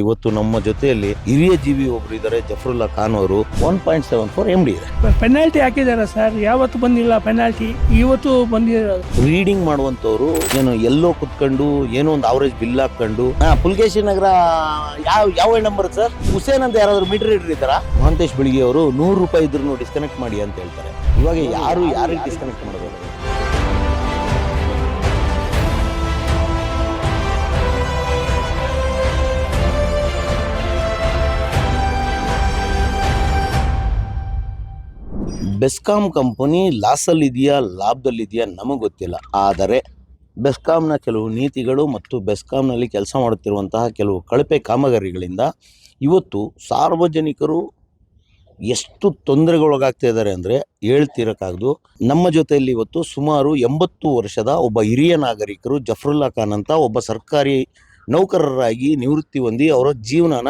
ಇವತ್ತು ನಮ್ಮ ಜೊತೆಯಲ್ಲಿ ಹಿರಿಯ ಜೀವಿ ಒಬ್ರು ಇದ್ದಾರೆ ಜಫರುಲ್ಲಾ ಖಾನ್ ಅವರು. One point seven four M D ಇದೆ. ಪೆನಾಲ್ಟಿ ಹಾಕಿದ್ದಾರೆ ಸರ್ ಯಾವತ್ತು ಬಂದಿಲ್ಲ ಪೆನಾಲ್ಟಿ ಇವತ್ತು ಬಂದಿಲ್ಲ ರೀಡಿಂಗ್ ಮಾಡುವಂತವ್ರು ಏನು ಎಲ್ಲೋ ಕುತ್ಕೊಂಡು ಏನೋ ಒಂದು ಅವರೇಜ್ ಬಿಲ್ ಹಾಕೊಂಡು ಪುಲ್ಕೇಶಿ ನಗರ ಯಾವ ಯಾವ ನಂಬರ್ ಸರ್ ಹುಸೇನ್ ಅಂತ ಯಾರಾದ್ರೂ ಮೀಟರ್ ಇದ್ದಾರಾ ಮಹಾಂತೇಶ್ ಬೆಳಿಗ್ಗೆ ಅವರು ನೂರು ರೂಪಾಯಿ ಇದ್ರು ಡಿಸ್ಕನೆಕ್ಟ್ ಮಾಡಿ ಅಂತ ಹೇಳ್ತಾರೆ. ಇವಾಗ ಯಾರು ಯಾರಿಗೆ ಡಿಸ್ಕನೆಕ್ಟ್ ಮಾಡಬೇಕು ಬೆಸ್ಕಾಂ ಕಂಪನಿ ಲಾಸಲ್ಲಿದೆಯಾ, ಲಾಭದಲ್ಲಿದೆಯಾ ನಮಗೆ ಗೊತ್ತಿಲ್ಲ. ಆದರೆ ಬೆಸ್ಕಾಂನ ಕೆಲವು ನೀತಿಗಳು ಮತ್ತು ಬೆಸ್ಕಾಂನಲ್ಲಿ ಕೆಲಸ ಮಾಡುತ್ತಿರುವಂತಹ ಕೆಲವು ಕಳಪೆ ಕಾಮಗಾರಿಗಳಿಂದ ಇವತ್ತು ಸಾರ್ವಜನಿಕರು ಎಷ್ಟು ತೊಂದರೆಗೊಳಗಾಗ್ತಾ ಇದ್ದಾರೆ ಅಂದರೆ ಹೇಳ್ತಿರೋಕ್ಕಾಗದು. ನಮ್ಮ ಜೊತೆಯಲ್ಲಿ ಇವತ್ತು ಸುಮಾರು ಎಂಬತ್ತು ವರ್ಷದ ಒಬ್ಬ ಹಿರಿಯ ನಾಗರಿಕರು ಜಫರುಲ್ಲಾ ಖಾನ್ ಅಂತ ಒಬ್ಬ ಸರ್ಕಾರಿ ನೌಕರರಾಗಿ ನಿವೃತ್ತಿ ಹೊಂದಿ ಅವರ ಜೀವನನ,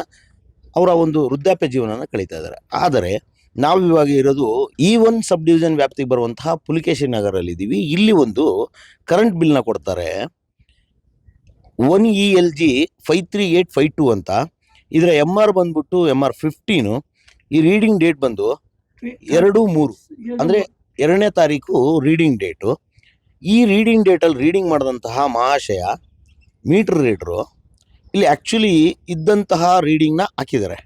ಅವರ ಒಂದು ವೃದ್ಧಾಪ್ಯ ಜೀವನನ ಕಳೀತಾ ಇದ್ದಾರೆ. ಆದರೆ ನಾವು ಇವಾಗ ಇರೋದು ಈ ಒನ್ ಸಬ್ ಡಿವಿಷನ್ ವ್ಯಾಪ್ತಿಗೆ ಬರುವಂತಹ ಪುಲಿಕೇಶಿ ನಗರಲ್ಲಿ ಇದ್ದೀವಿ ಇಲ್ಲಿ ಒಂದು ಕರೆಂಟ್ ಬಿಲ್ನ ಕೊಡ್ತಾರೆ. One E L G five three eight five two ಅಂತ. ಇದರ ಎಂ ಆರ್ ಬಂದ್ಬಿಟ್ಟು ಎಂ ಆರ್ ಫಿಫ್ಟೀನು ಈ ರೀಡಿಂಗ್ ಡೇಟ್ ಬಂದು ಎರಡು ಮೂರು, ಅಂದರೆ ಎರಡನೇ ತಾರೀಕು ರೀಡಿಂಗ್ ಡೇಟು ಈ ರೀಡಿಂಗ್ ಡೇಟಲ್ಲಿ ರೀಡಿಂಗ್ ಮಾಡಿದಂತಹ ಮಹಾಶಯ ಮೀಟರ್ ರೀಡ್ರು ಇಲ್ಲಿ ಆ್ಯಕ್ಚುಲಿ ಇದ್ದಂತಹ ರೀಡಿಂಗ್ನ ಹಾಕಿದ್ದಾರೆ.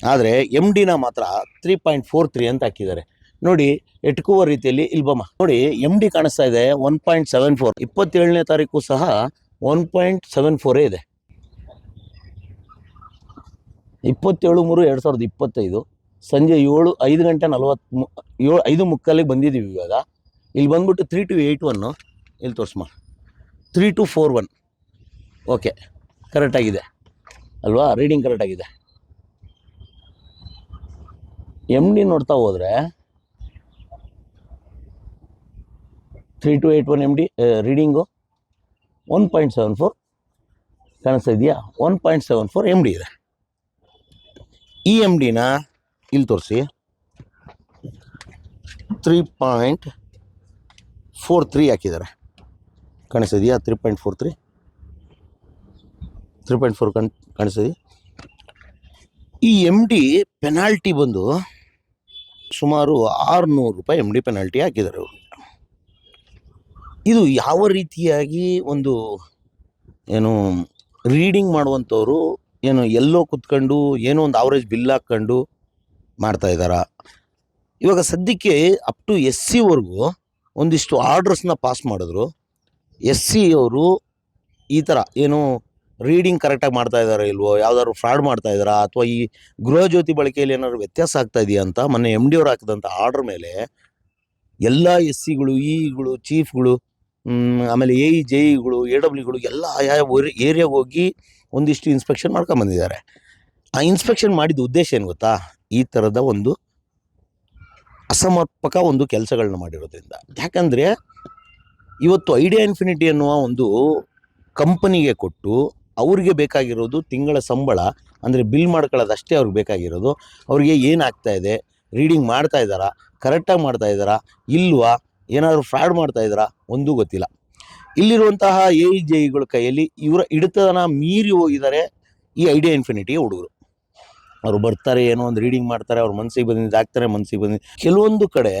ಆದರೆ ಎಂ ಡಿನ ಮಾತ್ರ ತ್ರೀ ಪಾಯಿಂಟ್ ಫೋರ್ ತ್ರೀ ಅಂತ ಹಾಕಿದ್ದಾರೆ. ನೋಡಿ, ಎಟ್ಕುವ ರೀತಿಯಲ್ಲಿ ಇಲ್ಬಮ್ಮ. ನೋಡಿ ಎಂ ಡಿ ಕಾಣಿಸ್ತಾ ಇದೆ ಒನ್ ಪಾಯಿಂಟ್ ಸೆವೆನ್ ಫೋರ್ ಇಪ್ಪತ್ತೇಳನೇ ತಾರೀಕು ಸಹ ಒನ್ ಪಾಯಿಂಟ್ ಸೆವೆನ್ ಫೋರೇ ಇದೆ. ಇಪ್ಪತ್ತೇಳು ಮೂರು ಎರಡು ಸಾವಿರದ ಇಪ್ಪತ್ತೈದು. ಸಂಜೆ ಏಳು, ಐದು ಗಂಟೆ ನಲವತ್ತು ಏಳು, ಐದು ಮುಕ್ಕಾಲಿಗೆ ಬಂದಿದ್ದೀವಿ ಇವಾಗ. ಇಲ್ಲಿ ಬಂದ್ಬಿಟ್ಟು ತ್ರೀ ಟು ಏಯ್ಟ್ ಒನ್ನು ಇಲ್ಲಿ ತೋರಿಸ್ಮ. Three two four one okay ಕರೆಕ್ಟಾಗಿದೆ ಅಲ್ವಾ? ರೀಡಿಂಗ್ ಕರೆಕ್ಟಾಗಿದೆ ಎಂ ಡಿ ನೋಡ್ತಾ ಹೋದರೆ three two eight one M D reading one point seven four ಕಾಣಿಸ್ತಾ ಇದೆಯಾ? One point seven four M D ಇದೆ. ಈ ಎಂ ಡಿನ ಇಲ್ಲಿ ತೋರಿಸಿ. ತ್ರೀ ಪಾಯಿಂಟ್ ಫೋರ್ ತ್ರೀ ಹಾಕಿದ್ದಾರೆ. ಕಾಣಿಸ್ತಿದೆಯಾ three point four three three point four ಕಣ್ ಕಾಣಿಸ್ತಿದೆಯಾ ಈ ಎಂ ಡಿ ಪೆನಾಲ್ಟಿ ಬಂದು ಸುಮಾರು ಆರುನೂರು ರೂಪಾಯಿ ಎಂ ಡಿ ಪೆನಾಲ್ಟಿ ಹಾಕಿದ್ದಾರೆ ಇದು ಯಾವ ರೀತಿಯಾಗಿ ಒಂದು ಏನು ರೀಡಿಂಗ್ ಮಾಡುವಂಥವ್ರು ಏನು ಎಲ್ಲೋ ಕುತ್ಕೊಂಡು ಏನೋ ಒಂದು ಆವರೇಜ್ ಬಿಲ್ ಹಾಕ್ಕೊಂಡು ಮಾಡ್ತಾ ಇದ್ದಾರಾ? ಇವಾಗ ಸದ್ಯಕ್ಕೆ ಅಪ್ ಟು ಎಸ್ ಸಿವರೆಗೂ ಒಂದಿಷ್ಟು ಆರ್ಡ್ರಸ್ನ ಪಾಸ್ ಮಾಡಿದ್ರು. ಎಸ್ ಸಿ ಅವರು ಈ ಥರ ಏನು ರೀಡಿಂಗ್ ಕರೆಕ್ಟಾಗಿ ಮಾಡ್ತಾ ಇದ್ದಾರೆ ಇಲ್ವೋ, ಯಾವ್ದಾದ್ರು ಫ್ರಾಡ್ ಮಾಡ್ತಾ ಇದ್ದಾರಾ, ಅಥವಾ ಈ ಗೃಹಜ್ಯೋತಿ ಬಳಕೆಯಲ್ಲಿ ಏನಾದ್ರು ವ್ಯತ್ಯಾಸ ಆಗ್ತಾ ಇದೆಯಾ ಅಂತ ಮೊನ್ನೆ ಎಂ ಡಿ ಅವ್ರು ಹಾಕಿದಂಥ ಆರ್ಡ್ರ್ ಮೇಲೆ ಎಲ್ಲ ಎಸ್ ಸಿಗಳು ಇಗಳು ಚೀಫ್ಗಳು ಆಮೇಲೆ ಎ ಇ ಜೆ ಇಗಳು ಎ ಡಬ್ಲ್ಯೂಗಳು ಎಲ್ಲ ಆಯಾ ಏರಿಯಾಗೆ ಹೋಗಿ ಒಂದಿಷ್ಟು ಇನ್ಸ್ಪೆಕ್ಷನ್ ಮಾಡ್ಕೊಂಬಂದಿದ್ದಾರೆ ಆ ಇನ್ಸ್ಪೆಕ್ಷನ್ ಮಾಡಿದ ಉದ್ದೇಶ ಏನು ಗೊತ್ತಾ? ಈ ಥರದ ಒಂದು ಅಸಮರ್ಪಕ ಒಂದು ಕೆಲಸಗಳನ್ನ ಮಾಡಿರೋದ್ರಿಂದ. ಯಾಕಂದರೆ ಇವತ್ತು ಐಡಿಯಾ ಇನ್ಫಿನಿಟಿ ಅನ್ನುವ ಒಂದು ಕಂಪನಿಗೆ ಕೊಟ್ಟು ಅವ್ರಿಗೆ ಬೇಕಾಗಿರೋದು ತಿಂಗಳ ಸಂಬಳ, ಅಂದರೆ ಬಿಲ್ ಮಾಡ್ಕೊಳ್ಳೋದಷ್ಟೇ ಅವ್ರಿಗೆ ಬೇಕಾಗಿರೋದು. ಅವ್ರಿಗೆ ಏನಾಗ್ತಾ ಇದೆ? ರೀಡಿಂಗ್ ಮಾಡ್ತಾ ಇದ್ದಾರಾ? ಕರೆಕ್ಟಾಗಿ ಮಾಡ್ತಾ ಇದ್ದಾರಾ? ಇಲ್ವಾ? ಏನಾದರೂ ಫ್ರಾಡ್ ಮಾಡ್ತಾ ಇದ್ದಾರಾ? ಒಂದೂ ಗೊತ್ತಿಲ್ಲ. ಇಲ್ಲಿರುವಂತಹ ಎ ಐ ಜೆ ಇಗಳ ಕೈಯಲ್ಲಿ ಇವರ ಹಿಡಿತನ ಮೀರಿ ಹೋಗಿದ್ದಾರೆ ಈ ಐಡಿಯಾ ಇನ್ಫಿನಿಟಿಯ ಹುಡುಗರು. ಅವರು ಬರ್ತಾರೆ, ಏನೋ ಒಂದು ರೀಡಿಂಗ್ ಮಾಡ್ತಾರೆ, ಅವ್ರ ಮನಸ್ಸಿಗೆ ಬಂದಿದ್ದು ಹಾಕ್ತಾರೆ ಮನಸ್ಸಿಗೆ ಬಂದಿದ್ದು. ಕೆಲವೊಂದು ಕಡೆ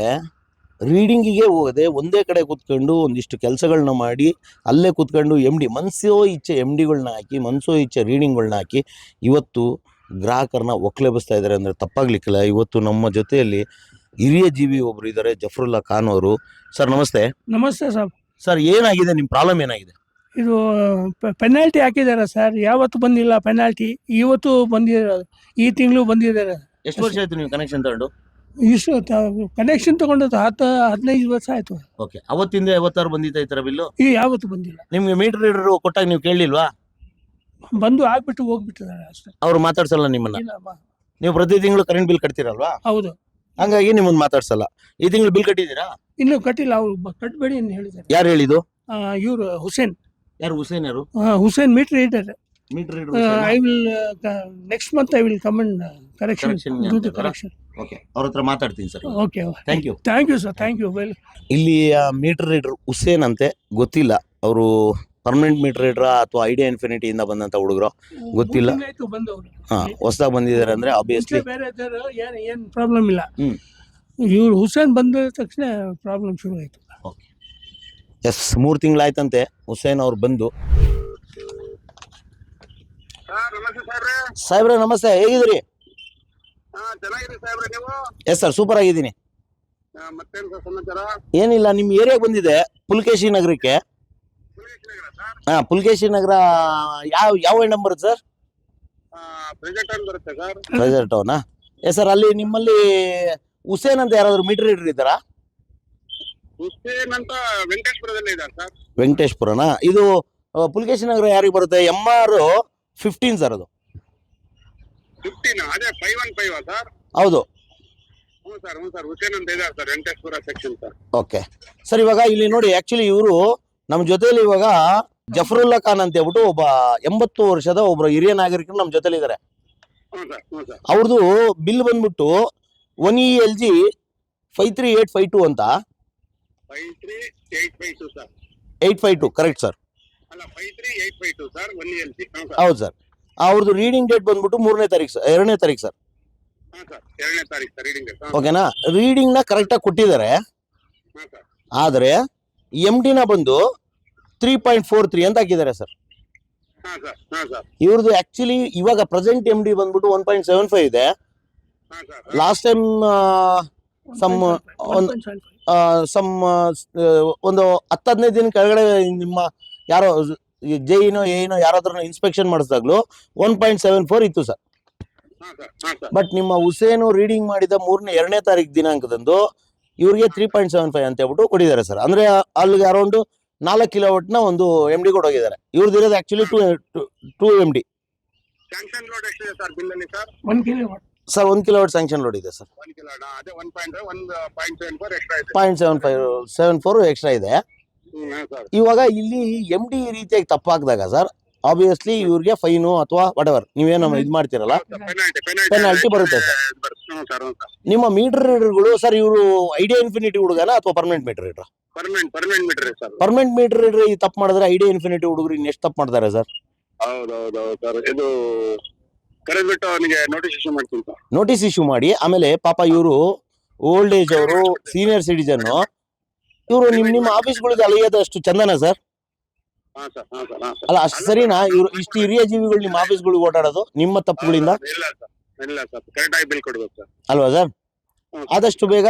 ರೀಡಿಂಗಿಗೆ ಹೋಗದೆ ಒಂದೇ ಕಡೆ ಕೂತ್ಕೊಂಡು ಒಂದಿಷ್ಟು ಕೆಲಸಗಳನ್ನ ಮಾಡಿ ಅಲ್ಲೇ ಕೂತ್ಕೊಂಡು ಎಂ ಡಿ ಮನಸ್ಸೋ ಇಚ್ಛೆ ಎಂ ಡಿಗಳನ್ನ ಹಾಕಿ ಮನಸ್ಸೋ ಇಚ್ಛೆ ರೀಡಿಂಗ್ಗಳನ್ನ ಹಾಕಿ ಇವತ್ತು ಗ್ರಾಹಕರನ್ನ ಒಕ್ಲೆಬಿಸ್ತಾ ಇದ್ದಾರೆ ಅಂದರೆ ತಪ್ಪಾಗ್ಲಿಕ್ಕಿಲ್ಲ. ಇವತ್ತು ನಮ್ಮ ಜೊತೆಯಲ್ಲಿ ಹಿರಿಯ ಜೀವಿ ಒಬ್ರು ಇದ್ದಾರೆ ಜಫರುಲ್ಲಾ ಖಾನ್ ಅವರು. ಸರ್ ನಮಸ್ತೆ. ನಮಸ್ತೆ ಸರ್. ಸರ್ ಏನಾಗಿದೆ? ನಿಮ್ಮ ಪ್ರಾಬ್ಲಮ್ ಏನಾಗಿದೆ? ಇದು ಪೆನಾಲ್ಟಿ ಹಾಕಿದ್ದಾರೆ ಸರ್. ಯಾವತ್ತು ಬಂದಿಲ್ಲ ಪೆನಾಲ್ಟಿ ಇವತ್ತು ಬಂದಿದ್ದಾರೆ ಈ ತಿಂಗಳು ಬಂದಿದ್ದಾರೆ. ಎಷ್ಟು ವರ್ಷ ಆಯ್ತು ನೀವು ಕನೆಕ್ಷನ್ ತಗೊಂಡು? ಇಷ್ಟು ಕನೆಕ್ಷನ್ ತಗೊಂಡದ್ದು ಹತ್ತು ಹದಿನೈದು ವರ್ಷ ಆಯ್ತು. ಓಕೆ ಅವತ್ತಿಂದ ಯಾವತ್ತಾರು ಬಂದಿತ್ತ ಈ ಬಿಲ್ಲು? ಈ ಯಾವತ್ತು ಬಂದಿಲ್ಲ. ನಿಮ್ಗೆ ಮೀಟರ್ ರೀಡರ್ ಕೊಟ್ಟಾಗ ನೀವು ಕೇಳಲಿಲ್ವಾ ಬಂದು ಆಗ್ಬಿಟ್ಟು ಹೋಗ್ಬಿಟ್ಟಿದ್ದಾರೆ ಅಷ್ಟೇ. ಅವ್ರು ಮಾತಾಡ್ಸಲ್ಲ ನಿಮ್ಮನ್ನ? ಇಲ್ಲ ನೀವು ಪ್ರತಿ ತಿಂಗಳು ಕರೆಂಟ್ ಬಿಲ್ ಕಟ್ತೀರಲ್ವಾ? ಹೌದು. ಹಂಗಾಗಿ ನಿಮ್ಮನ್ನ ಮಾತಾಡ್ಸಲ್ಲ. ಈ ತಿಂಗಳು ಬಿಲ್ ಕಟ್ಟಿದ್ದೀರಾ? ಇನ್ನು ಕಟ್ಟಿಲ್ಲ ಅವ್ರು ಕಟ್ಟಬೇಡಿ ಕಟ್ಬೇಡಿ ಅಂತ ಹೇಳಿದ್ದಾರೆ. ಯಾರು ಹೇಳಿದ್ದು? ಇವರು ಹುಸೇನ್. ಯಾರು ಹುಸೇನ್ ಯಾರು? ಆ, Hussain meter reader meter I will next month I will come and correction Correction? Correction okay ಅವ್ರ ಹತ್ರ ಮಾತಾಡ್ತೀನಿ sir okay thank you thank you sir thank you well ಇಲ್ಲಿ ಮೀಟರ್ ರೀಡರ್ ಹುಸೇನ್ ಅಂತೆ ಗೊತ್ತಿಲ್ಲ. ಅವರು ಪರ್ಮನೆಂಟ್ ಮೀಟರ್ ರೀಡ್ರಾ ಅಥವಾ ಐಡಿಯಾ ಇನ್ಫಿನಿಟಿಯಿಂದ ಬಂದಂಥ ಹುಡುಗರು? ಗೊತ್ತಿಲ್ಲ. ಮೂರ್ ಬಂದವ್ರು. ಹಾಂ ಹೊಸದಾಗಿ ಬಂದಿದ್ದಾರೆ ಅಂದರೆ ಆಬ್ವಿಯಸ್ಲಿ ಬೇರೆ ಏನು ಏನ್ ಏನ್ ಪ್ರಾಬ್ಲಮ್ ಇಲ್ಲ. ಹ್ಮ್. ಇವ್ರು ಹುಸೇನ್ ಬಂದ ತಕ್ಷಣ ಪ್ರಾಬ್ಲಮ್ ಶುರು ಆಯ್ತು. ಎಸ್ ಮೂರು ತಿಂಗಳಾಯ್ತಂತೆ ಹುಸೇನ್ ಅವ್ರು ಬಂದು ಸರ್ ನಮಸ್ತೆ ಸಾಹೇಬ್ರೆ ನಮಸ್ತೆ. ಹೇಗಿದ್ದೀರಿ? ಎಸ್ ಸರ್ ಸೂಪರ್ ಆಗಿದ್ದೀನಿ. ಏನಿಲ್ಲ ನಿಮ್ ಏರಿಯಾಗೆ ಬಂದಿದೆ ಪುಲ್ಕೇಶಿ ನಗರಕ್ಕೆ. ಹಾ ಪುಲ್ಕೇಶಿ ನಗರ ಯಾವ ಯಾವ ನಂಬರ್ ಸರ್? ಪ್ರೆಸೆಂಟ್ ಪ್ರೆಸರ್ ಟೌನಾ ಎಸ್ ಸರ್. ಅಲ್ಲಿ ನಿಮ್ಮಲ್ಲಿ ಹುಸೇನ್ ಅಂತ ಯಾರಾದ್ರೂ ಮೀಟರ್ ಇದ್ದಾರಾ? ಇದ್ದಾರೆ ಸರ್. ವೆಂಕಟೇಶ್ಪುರನಾ ಇದು ಪುಲ್ಕೇಶಿ ನಗರ ಯಾರಿಗೆ ಬರುತ್ತೆ? ಎಂ ಆರ್ ಫಿಫ್ಟೀನ್ ಸರ್ ಅದು. ಫಿಫ್ಟೀನ್ ಅದೇ ಫೈವ್ ಒನ್ ಫೈವ್ ಸರ್ ಹೌದು. ಹ್ಞೂ ಸರ್ ಹ್ಞೂ ಸರ್ ಹುಸೇನ್ ಅಂತ ಇದ್ದಾರೆ sir Venkateshwara section sir okay sir ಇವಾಗ ಇಲ್ಲಿ ನೋಡಿ ಆಕ್ಚುಲಿ ಇವರು ನಮ್ಮ ಜೊತೆಯಲ್ಲಿ ಇವಾಗ ಜಫರುಲ್ಲಾ ಖಾನ್ ಅಂತ ಹೇಳ್ಬಿಟ್ಟು ಒಬ್ಬ ಎಂಬತ್ತು ವರ್ಷದ ಒಬ್ಬರು ಹಿರಿಯ ನಾಗರಿಕರು ನಮ್ಮ ಜೊತೆಲಿ ಇದ್ದಾರೆ ಹ್ಞೂ ಸರ್ ಹ್ಞೂ ಸರ್ ಅವ್ರದ್ದು ಬಿಲ್ ಬಂದ್ಬಿಟ್ಟು one E L G five three eight five two ಅಂತ. Five three eight five two sir eight five two correct sir ಅಲ್ಲ five three eight five two sir one sir ಹೌದು sir ಅವ್ರದ್ದು reading date ಬಂದ್ಬಿಟ್ಟು ಮೂರನೇ ತಾರೀಕು sir. ಎರಡನೇ ತಾರೀಕು sir ಓಕೆನಾ ರೀಡಿಂಗ್ನ? ಕರೆಕ್ಟಾಗಿ ಕೊಟ್ಟಿದ್ದಾರೆ. ಆದ್ರೆ ಎಂ ಡಿನ ಬಂದು ತ್ರೀ ಪಾಯಿಂಟ್ ಫೋರ್ ತ್ರೀ ಅಂತ ಹಾಕಿದ್ದಾರೆ ಸರ್. ಇವ್ರದ್ದು ಆಕ್ಚುಲಿ ಇವಾಗ ಪ್ರೆಸೆಂಟ್ ಎಂ ಡಿ ಬಂದ್ಬಿಟ್ಟು ಒನ್ ಪಾಯಿಂಟ್ ಸೆವೆನ್ ಫೈವ್ ಇದೆ. ಲಾಸ್ಟ್ ಟೈಮ್ ಸಮ್ ಒಂದು- ಸಮ್ ಒಂದು ಹತ್ತು ಹದಿನೈದು ದಿನ ಕೆಳಗಡೆ ನಿಮ್ಮ ಯಾರೋ ಜೈನೋ ಏನೋ ಯಾರಾದ್ರೂ ಇನ್ಸ್ಪೆಕ್ಷನ್ ಮಾಡಿಸಿದಾಗ್ಲೂ ಒನ್ ಪಾಯಿಂಟ್ ಸೆವೆನ್ ಫೋರ್ ಇತ್ತು ಸರ್ ಹಾಂ ಸರ್ ಹಾಂ ಸರ್ ಬಟ್ ನಿಮ್ಮ ಹುಸೇನು ರೀಡಿಂಗ್ ಮಾಡಿದ ಮೂರನೇ ಎರಡನೇ ತಾರೀಕು ದಿನಾಂಕದಂದು ಇವರಿಗೆ ತ್ರೀ ಪಾಯಿಂಟ್ ಸೆವೆನ್ ಫೈವ್ ಅಂತ ಹೇಳ್ಬಿಟ್ಟು ಕೊಟ್ಟಿದ್ದಾರೆ ಸರ್ ಅಂದ್ರೆ ಅಲ್ಲಿಗೆ ಅರೌಂಡ್ ನಾಲ್ಕು ಕಿಲೋವಟ್ನ ಒಂದು ಎಂ ಡಿ ಕೊಡೋಗಿದ್ದಾರೆ ಇವ್ರದ್ದು ಇರೋದು actually two two M D sanction load ಎಷ್ಟಿದೆ ಸರ್ ಒಂದ್ ಕಿಲೋವಟ್ ಸ್ಯಾಂಕ್ಷನ್ ಲೋಡ್ ಇದೆ. Sir point seven five seven four extra ಇದೆ. ಇವಾಗ ಇಲ್ಲಿ ಎಂ ಡಿ ಈ ರೀತಿಯಾಗಿ ತಪ್ಪಾಗದಾಗ ಸರ್ ಆಬ್ವಿಯಸ್ಲಿ ಇವ್ರಿಗೆ ಫೈನು ಅಥವಾ ಬಡವರ್ ನೀವೇನ ಇದು ಮಾಡ್ತೀರಲ್ಲ? ಪೆನಾಲ್ಟಿ ಬರುತ್ತೆ ಸರ್. ನಿಮ್ಮ ಮೀಟರ್ ರೀಡರ್ಗಳು ಸರ್ ಇವರು ಐಡಿಯಾ ಇನ್ಫಿನಿಟಿ ಹುಡುಗನ ಅಥವಾ permanent meter reader permanent meter sir. Permanent meter reader ಈ ತಪ್ಪು ಮಾಡಿದ್ರೆ ಐಡಿಯಾ ಇನ್ಫಿನಿಟಿ ಹುಡುಗರು ಇನ್ನು ಎಷ್ಟು ತಪ್ಪು ಮಾಡ್ತಾರೆ ಸರ್? ಹೌದು ಸರ್. ಇದು ಕರೆದ್ಬಿಟ್ಟು ಅವನಿಗೆ ನೋಟಿಸ್ ಇಶ್ಯೂ ಮಾಡ್ತೀನಿ ಸರ್. ನೋಟಿಸ್ ಇಶ್ಯೂ ಮಾಡಿ ಆಮೇಲೆ ಪಾಪ ಇವರು ಓಲ್ಡ್ ಏಜ್ ಅವರು ಸೀನಿಯರ್ ಸಿಟಿಜನ್ ಇವರು ನಿಮ್ ನಿಮ್ಮ ಆಫೀಸ್ಗಳಿಗೆ ಅಲಿಯೋದು ಅಷ್ಟು ಚಂದನ ಸರ್? ಹಾ ಸರ್ ಹಾಂ ಸರ್ ಹಾಂ ಸರ್. ಅಲ್ಲ ಅಷ್ಟು ಸರಿನಾ? ಇವರು ಇಷ್ಟು ಹಿರಿಯ ಜೀವಿಗಳು ನಿಮ್ಮ ಆಫೀಸ್ಗಳಿಗೆ ಓಡಾಡೋದು ನಿಮ್ಮ ತಪ್ಪುಗಳಿಂದ? ಇಲ್ಲ ಸರ್ ಇಲ್ಲ ಸರ್ ಕರೆಕ್ಟಾಗಿ ಬಿಲ್ ಕೊಡ್ಬೇಕು ಸರ್. ಅಲ್ವಾ ಸರ್? ಆದಷ್ಟು ಬೇಗ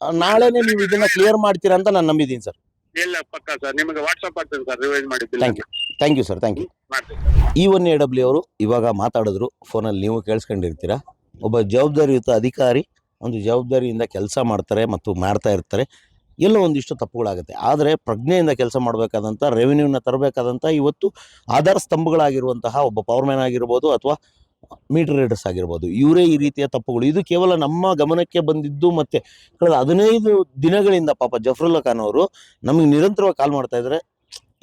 ಆ, ನಾಳೆನೆ ನೀವು ಇದನ್ನ ಕ್ಲಿಯರ್ ಮಾಡ್ತೀರಾ ಅಂತ ನಾನು ನಂಬಿದ್ದೀನಿ ಸರ್. ಇಲ್ಲ ಪಕ್ಕ ಸರ್ ನಿಮಗೆ ವಾಟ್ಸಪ್ ಆಗ್ತದೆ ಸರ್ ರಿವೈಸ್ ಮಾಡಿ bill Thank thank you sir thank you ಮಾಡ್ತೀನಿ ಇ ಒನ್ ಎ ಡಬ್ಲ್ಯೂ ಅವರು ಇವಾಗ ಮಾತಾಡಿದ್ರು ಫೋನಲ್ಲಿ ನೀವು ಕೇಳಿಸ್ಕೊಂಡಿರ್ತೀರಾ? ಒಬ್ಬ ಜವಾಬ್ದಾರಿಯುತ ಅಧಿಕಾರಿ ಒಂದು ಜವಾಬ್ದಾರಿಯಿಂದ ಕೆಲಸ ಮಾಡ್ತಾರೆ ಮತ್ತು ಮಾಡ್ತಾ ಇರ್ತಾರೆ. ಎಲ್ಲೋ ಒಂದಿಷ್ಟು ತಪ್ಪುಗಳಾಗುತ್ತೆ. ಆದರೆ ಪ್ರಜ್ಞೆಯಿಂದ ಕೆಲಸ ಮಾಡಬೇಕಾದಂಥ ರೆವಿನ್ಯೂನ ತರಬೇಕಾದಂಥ ಇವತ್ತು ಆಧಾರ ಸ್ತಂಭಗಳಾಗಿರುವಂತಹ ಒಬ್ಬ ಪವರ್ಮ್ಯಾನ್ ಆಗಿರ್ಬೋದು ಅಥವಾ ಮೀಟರ್ ರೀಡರ್ಸ್ ಆಗಿರ್ಬೋದು. ಇವರೇ ಈ ರೀತಿಯ ತಪ್ಪುಗಳು. ಇದು ಕೇವಲ ನಮ್ಮ ಗಮನಕ್ಕೆ ಬಂದಿದ್ದು ಮತ್ತೆ ಕಳೆದ ಹದಿನೈದು ದಿನಗಳಿಂದ ಪಾಪ ಜಫರುಲ್ಲಾ ಖಾನ್ ಅವರು ನಮಗೆ ನಿರಂತರವಾಗಿ ಕಾಲ್ ಮಾಡ್ತಾ ಇದ್ದಾರೆ.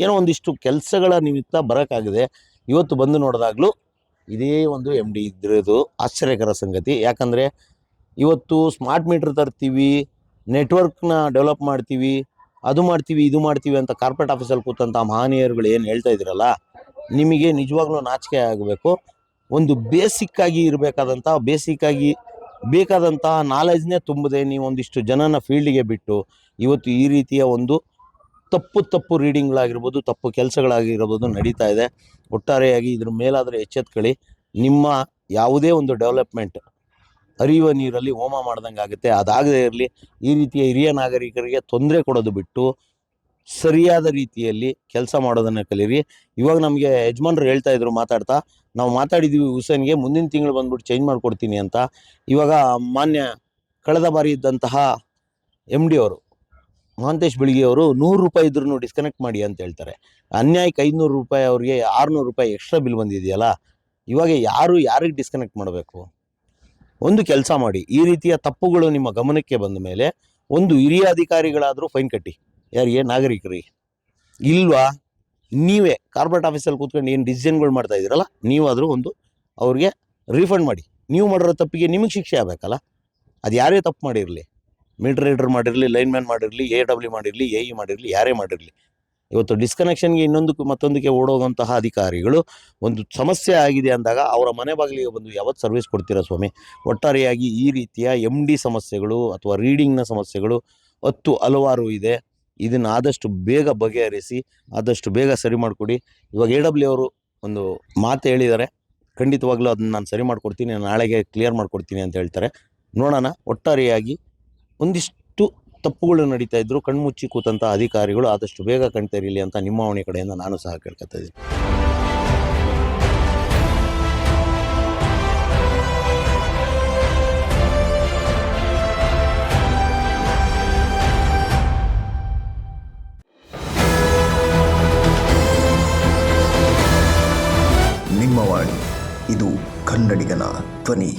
ಏನೋ ಒಂದಿಷ್ಟು ಕೆಲಸಗಳ ನಿಮಿತ್ತ ಬರೋಕ್ಕಾಗಿದೆ. ಇವತ್ತು ಬಂದು ನೋಡಿದಾಗಲೂ ಇದೇ ಒಂದು ಎಂ ಡಿ ಇದ್ದಿರೋದು ಆಶ್ಚರ್ಯಕರ ಸಂಗತಿ. ಯಾಕಂದರೆ ಇವತ್ತು ಸ್ಮಾರ್ಟ್ ಮೀಟ್ರ್ ತರ್ತೀವಿ ನೆಟ್ವರ್ಕ್ನ ಡೆವಲಪ್ ಮಾಡ್ತೀವಿ, ಅದು ಮಾಡ್ತೀವಿ, ಇದು ಮಾಡ್ತೀವಿ ಅಂತ ಕಾರ್ಪೊರೇಟ್ ಆಫೀಸಲ್ಲಿ ಕೂತಂಥ ಮಹನೀಯರುಗಳು ಏನು ಹೇಳ್ತಾ ಇದ್ದೀರಲ್ಲ, ನಿಮಗೆ ನಿಜವಾಗ್ಲೂ ನಾಚಿಕೆ ಆಗಬೇಕು. ಒಂದು ಬೇಸಿಕ್ಕಾಗಿ ಇರಬೇಕಾದಂಥ ಬೇಸಿಕ್ಕಾಗಿ ಬೇಕಾದಂತಹ ನಾಲೆಜ್ನೇ ತುಂಬದೆ ನೀವು ಒಂದಿಷ್ಟು ಜನನ ಫೀಲ್ಡಿಗೆ ಬಿಟ್ಟು, ಇವತ್ತು ಈ ರೀತಿಯ ಒಂದು ತಪ್ಪು ತಪ್ಪು ರೀಡಿಂಗ್ಗಳಾಗಿರ್ಬೋದು ತಪ್ಪು ಕೆಲಸಗಳಾಗಿರ್ಬೋದು ನಡೀತಾ ಇದೆ. ಒಟ್ಟಾರೆಯಾಗಿ ಇದ್ರ ಮೇಲಾದರೆ ಎಚ್ಚೆತ್ಕೊಳ್ಳಿ. ನಿಮ್ಮ ಯಾವುದೇ ಒಂದು ಡೆವಲಪ್ಮೆಂಟ್ ಹರಿಯುವ ನೀರಲ್ಲಿ ಹೋಮ ಮಾಡ್ದಂಗೆ ಆಗುತ್ತೆ. ಅದಾಗದೇ ಇರಲಿ, ಈ ರೀತಿಯ ಹಿರಿಯ ನಾಗರಿಕರಿಗೆ ತೊಂದರೆ ಕೊಡೋದು ಬಿಟ್ಟು ಸರಿಯಾದ ರೀತಿಯಲ್ಲಿ ಕೆಲಸ ಮಾಡೋದನ್ನು ಕಲೀರಿ. ಇವಾಗ ನಮಗೆ ಯಜಮಾನ್ರು ಹೇಳ್ತಾ ಇದ್ರು, ಮಾತಾಡ್ತಾ, ನಾವು ಮಾತಾಡಿದ್ದೀವಿ ಹುಸೇನ್ಗೆ, ಮುಂದಿನ ತಿಂಗಳು ಬಂದ್ಬಿಟ್ಟು ಚೇಂಜ್ ಮಾಡಿಕೊಡ್ತೀನಿ ಅಂತ. ಇವಾಗ ಮಾನ್ಯ ಕಳೆದ ಬಾರಿ ಇದ್ದಂತಹ ಎಂ ಡಿ ಅವರು, ಮಹಾಂತೇಶ್ ಅವರು ನೂರು ರೂಪಾಯಿ ಇದ್ರೂ ಡಿಸ್ಕನೆಕ್ಟ್ ಮಾಡಿ ಅಂತ ಹೇಳ್ತಾರೆ. ಅನ್ಯಾಯಕ್ಕೆ ಐದುನೂರು ರೂಪಾಯಿ ಅವ್ರಿಗೆ ಆರುನೂರು ರೂಪಾಯಿ ಎಕ್ಸ್ಟ್ರಾ ಬಿಲ್ ಬಂದಿದೆಯಲ್ಲ, ಇವಾಗ ಯಾರು ಯಾರಿಗೆ ಡಿಸ್ಕನೆಕ್ಟ್ ಮಾಡಬೇಕು? ಒಂದು ಕೆಲಸ ಮಾಡಿ, ಈ ರೀತಿಯ ತಪ್ಪುಗಳು ನಿಮ್ಮ ಗಮನಕ್ಕೆ ಬಂದ ಮೇಲೆ ಒಂದು ಹಿರಿಯ ಅಧಿಕಾರಿಗಳಾದರೂ ಫೈನ್ ಕಟ್ಟಿ. ಯಾರಿಗೆ ನಾಗರಿಕರಿಗೆ ಇಲ್ವಾ? ನೀವೇ, ಕಾರ್ಪೊರೇಟ್ ಆಫೀಸಲ್ಲಿ ಕೂತ್ಕೊಂಡು ಏನು ಡಿಸಿಷನ್ಗಳು ಮಾಡ್ತಾ ಇದ್ದೀರಲ್ಲ, ನೀವಾದರೂ ಒಂದು ಅವ್ರಿಗೆ ರೀಫಂಡ್ ಮಾಡಿ. ನೀವು ಮಾಡಿರೋ ತಪ್ಪಿಗೆ ನಿಮಗೆ ಶಿಕ್ಷೆ ಆಗಬೇಕಲ್ಲ? ಅದು ಯಾರೇ ತಪ್ಪು ಮಾಡಿರಲಿ. ಮೀಟರ್ ರೀಡರ್ ಮಾಡಿರಲಿ ಲೈನ್ ಮ್ಯಾನ್ ಮಾಡಿರಲಿ, ಎ ಡಬ್ಲ್ಯೂ ಮಾಡಿರಲಿ, ಎ ಇ ಮಾಡಿರಲಿ, ಯಾರೇ ಮಾಡಿರಲಿ. ಇವತ್ತು ಡಿಸ್ಕನೆಕ್ಷನ್ಗೆ ಇನ್ನೊಂದು ಮತ್ತೊಂದಕ್ಕೆ ಓಡೋಗುವಂತಹ ಅಧಿಕಾರಿಗಳು, ಒಂದು ಸಮಸ್ಯೆ ಆಗಿದೆ ಅಂದಾಗ ಅವರ ಮನೆ ಬಾಗಿಲಿಗೆ ಬಂದು ಯಾವತ್ತು ಸರ್ವಿಸ್ ಕೊಡ್ತೀರಾ ಸ್ವಾಮಿ? ಒಟ್ಟಾರೆಯಾಗಿ ಈ ರೀತಿಯ ಎಂ ಡಿ ಸಮಸ್ಯೆಗಳು ಅಥವಾ ರೀಡಿಂಗ್ನ ಸಮಸ್ಯೆಗಳು ಹತ್ತು ಹಲವಾರು ಇದೆ. ಇದನ್ನು ಆದಷ್ಟು ಬೇಗ ಬಗೆಹರಿಸಿ, ಆದಷ್ಟು ಬೇಗ ಸರಿ ಮಾಡಿಕೊಡಿ. ಇವಾಗ ಎ ಡಬ್ಲ್ಯೂ ಅವರು ಒಂದು ಮಾತು ಹೇಳಿದ್ದಾರೆ. ಖಂಡಿತವಾಗ್ಲೂ ಅದನ್ನ ನಾನು ಸರಿ ಮಾಡ್ಕೊಡ್ತೀನಿ, ನಾಳೆಗೆ ಕ್ಲಿಯರ್ ಮಾಡ್ಕೊಡ್ತೀನಿ ಅಂತ ಹೇಳ್ತಾರೆ. ನೋಡೋಣ, ಒಟ್ಟಾರೆಯಾಗಿ ಒಂದಿಷ್ಟು ತಪ್ಪುಗಳು ನಡೀತಾ ಇದ್ರು ಕಣ್ಮುಚ್ಚಿ ಕೂತಂಥ ಅಧಿಕಾರಿಗಳು ಆದಷ್ಟು ಬೇಗ ಕಣ್ತೆರೀಲಿ ಅಂತ ನಿಮ್ಮ ಅವಣಿ ಕಡೆಯಿಂದ ನಾನು ಸಹ ಕೇಳ್ಕೊತಾ ಇದ್ದೀನಿ. ಇದು ಕನ್ನಡಿಗನ ಧ್ವನಿ.